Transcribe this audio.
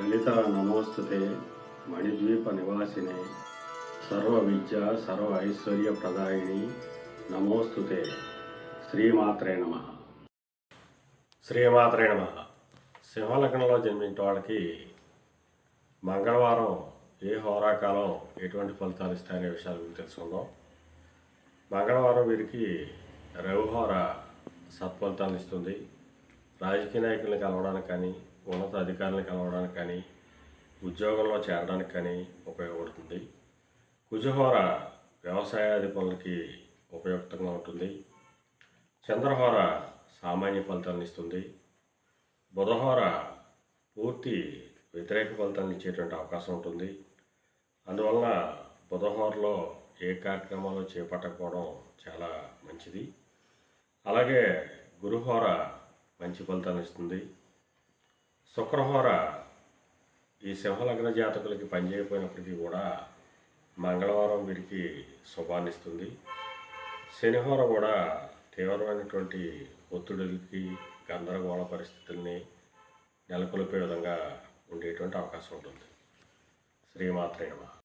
లలిత నమోస్తుతే మణిద్వీప నివాసినే. సర్వ విద్య సర్వ ఐశ్వర్య ప్రదాయిని నమోస్తుతే. శ్రీమాత్రే నమ. శ్రీమాత్రే నమ. సింహలగ్నంలో జన్మించిన వాళ్ళకి మంగళవారం ఏ హోరాకాలం ఎటువంటి ఫలితాలు ఇస్తాయనే విషయాలు మీకు తెలుసుకుందాం. మంగళవారం వీరికి రవిహోర సత్ఫలితాలను ఇస్తుంది. రాజకీయ నాయకుల్ని కలవడానికి కానీ ఉన్నత అధికారులను కలవడానికి కానీ ఉద్యోగంలో చేరడానికి కానీ ఉపయోగపడుతుంది. కుజహోర వ్యవసాయాది పనులకి ఉపయుక్తంగా ఉంటుంది. చంద్రహోర సామాన్య ఫలితాలను ఇస్తుంది. బుధహోర పూర్తి వ్యతిరేక ఫలితాలను ఇచ్చేటువంటి అవకాశం ఉంటుంది. అందువలన బుధహోరలో ఏ కార్యక్రమాలు చేపట్టకపోవడం చాలా మంచిది. అలాగే గురుహోర మంచి ఫలితాన్ని ఇస్తుంది. శుక్రహోర ఈ సింహలగ్న జాతకులకి పనిచేయకపోయినప్పటికీ కూడా మంగళవారం వీరికి శుభాన్నిస్తుంది శనిహోర కూడా తీవ్రమైనటువంటి ఒత్తిడులకి గందరగోళ పరిస్థితుల్ని నెలకొల్పే విధంగా ఉండేటువంటి అవకాశం ఉంటుంది. శ్రీమాత్రే